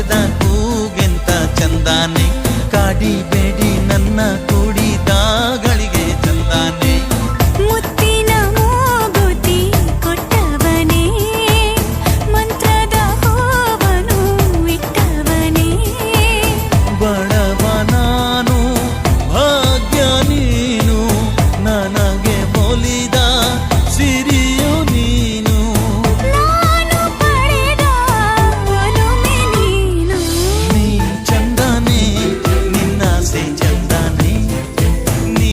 ಕರೆದ ಕೂಗೆಂತ ಚಂದಾನೆ ಕಾಡಿ ಬೇಡಿ ನನ್ನ